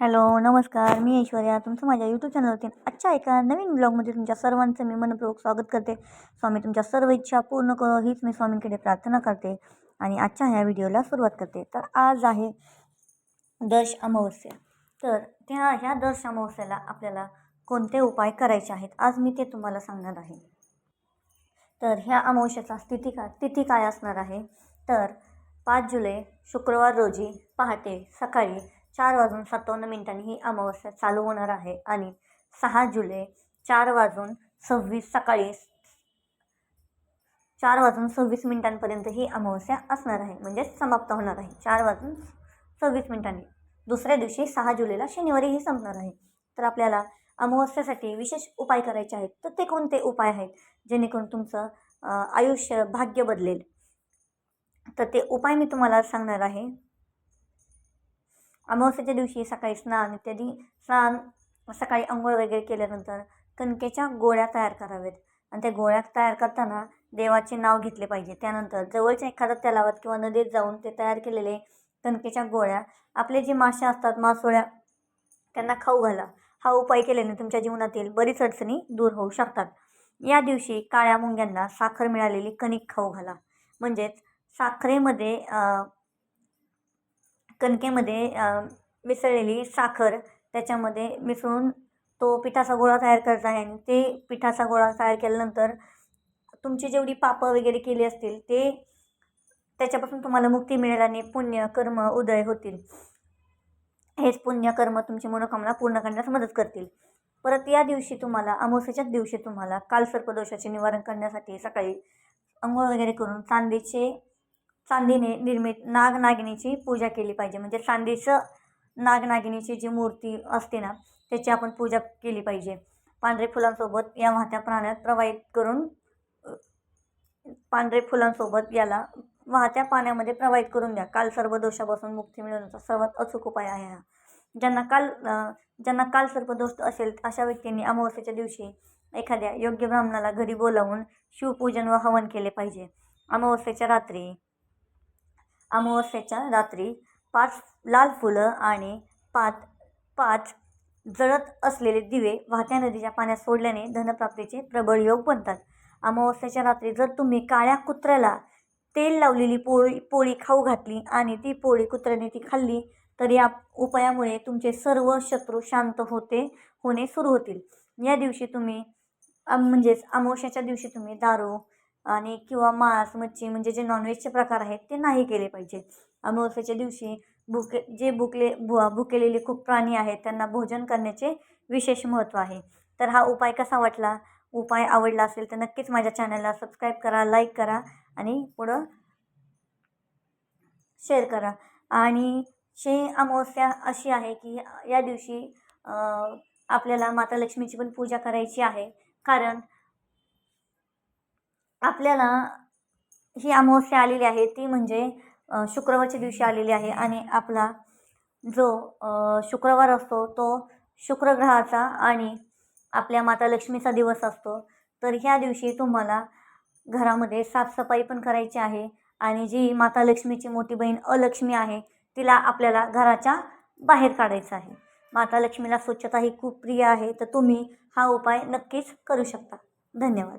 Hello नमस्कार. मी ऐश्वर्या. तुमचं माझ्या यूट्यूब चॅनलवरती आजच्या एका नवीन ब्लॉगमध्ये तुमच्या सर्वांचं मी मनपूर्वक स्वागत करते. स्वामी तुमच्या सर्व इच्छा पूर्ण करो हीच मी स्वामींकडे प्रार्थना करते आणि आजच्या ह्या व्हिडिओला सुरुवात करते. तर आज आहे दर्श अमावस्या. तर त्या ह्या दर्श अमावस्याला आपल्याला कोणते उपाय करायचे आहेत आज मी ते तुम्हाला सांगणार आहे. तर ह्या अमावस्याचा स्थिती का तिथी काय असणार आहे? तर पाच जुलै शुक्रवार रोजी पहाटे सकाळी चार वाजून सत्तावन्न मिनिटांनी ही अमावस्या चालू होणार आहे आणि सहा जुलै चार वाजून सव्वीस सकाळी चार वाजून सव्वीस मिनिटांपर्यंत ही अमावस्या असणार आहे म्हणजेच समाप्त होणार आहे. चार वाजून सव्वीस मिनिटांनी. दुसऱ्या दिवशी सहा जुलैला शनिवारी ही संपणार आहे. तर आपल्याला अमावस्यासाठी विशेष उपाय करायचे आहेत तर ते कोणते उपाय आहेत? जेणेकरून तुमचं आयुष्य भाग्य बदलेल. तर ते उपाय मी तुम्हाला सांगणार आहे. अमावस्याच्या दिवशी सकाळी स्नान इत्यादी स्नान सकाळी आंघोळ वगैरे केल्यानंतर कणकेच्या गोळ्या तयार कराव्यात. आणि त्या गोळ्या तयार करताना देवाचे नाव घेतले पाहिजे. त्यानंतर जवळच्या एखाद्या तलावात किंवा नदीत जाऊन ते तयार केलेले कणकेच्या गोळ्या आपले जे मासे असतात मासोळ्या त्यांना खाऊ घाला. हा उपाय केल्याने तुमच्या जीवनातील बरीच अडचणी दूर होऊ शकतात. या दिवशी काळ्या मुंग्यांना साखर मिळालेली कणिक खाऊ घाला. म्हणजेच साखरेमध्ये कणकेमध्ये मिसळलेली साखर त्याच्यामध्ये मिसळून तो पिठाचा गोळा तयार करत आहे आणि ते पिठाचा गोळा तयार केल्यानंतर तुमची जेवढी पापं वगैरे केली असतील ते त्याच्यापासून तुम्हाला मुक्ती मिळेल आणि पुण्य कर्म उदय होतील. हेच पुण्य कर्म तुमची मनोकामना पूर्ण करण्यास मदत करतील. परत या दिवशी तुम्हाला अमावस्याच्याच दिवशी तुम्हाला कालसर्पदोषाचे निवारण करण्यासाठी सकाळी अंघोळ वगैरे करून चांदीचे चांदीने निर्मित नागनागिनीची पूजा केली पाहिजे. म्हणजे चांदीचं नागनागिनीची जी मूर्ती असते ना त्याची आपण पूजा केली पाहिजे. पांढरे फुलांसोबत या वाहत्या प्राण्यात प्रवाहित करून पांढरे फुलांसोबत याला वाहत्या पाण्यामध्ये प्रवाहित करून द्या. काल सर्व दोषापासून मुक्ती मिळवण्याचा सर्वात अचूक उपाय आहे हा. ज्यांना काल ज्यांना काल सर्पदोष असेल अशा व्यक्तींनी अमावस्येच्या दिवशी एखाद्या योग्य ब्राह्मणाला घरी बोलावून शिवपूजन व हवन केले पाहिजे. अमावस्येच्या रात्री अमावस्येच्या रात्री पाच लाल फुलं आणि पाच पाच जळत असलेले दिवे वाहत्या नदीच्या पाण्यात सोडल्याने धनप्राप्तीचे प्रबळ योग बनतात. अमावस्येच्या रात्री जर तुम्ही काळ्या कुत्र्याला तेल लावलेली पोळी पोळी खाऊ घातली आणि ती पोळी कुत्र्याने ती खाल्ली तर या उपायामुळे तुमचे सर्व शत्रू शांत होते होणे सुरू होतील. या दिवशी तुम्ही म्हणजेच अमावस्याच्या दिवशी तुम्ही दारू आणि किंवा मांस मच्छी म्हणजे जे नॉनव्हेजचे प्रकार आहेत ते नाही केले पाहिजे. अमावस्येच्या दिवशी भुके जे भुकले भु भुकेलेले खूप प्राणी आहेत त्यांना भोजन करण्याचे विशेष महत्त्व आहे. तर हा उपाय कसा वाटला? उपाय आवडला असेल तर नक्कीच माझ्या चॅनलला सबस्क्राईब करा लाईक करा आणि पुढं शेअर करा. आणि शे अमावस्या अशी आहे की या दिवशी आपल्याला माता लक्ष्मीची पण पूजा करायची आहे. कारण आपल्याला ही अमावस्या आलेली आहे. ती म्हणजे शुक्रवारच्या दिवशी आलेली आहे आणि आपला जो शुक्रवार असतो तो शुक्रग्रहाचा आणि आपल्या माता लक्ष्मीचा दिवस असतो. तर ह्या दिवशी तुम्हाला घरामध्ये साफसफाई पण करायची आहे आणि जी माता लक्ष्मीची मोठी बहीण अलक्ष्मी आहे तिला आपल्याला घराच्या बाहेर काढायचं आहे. माता लक्ष्मीला स्वच्छता ही खूप प्रिय आहे तर तुम्ही हा उपाय नक्कीच करू शकता. धन्यवाद.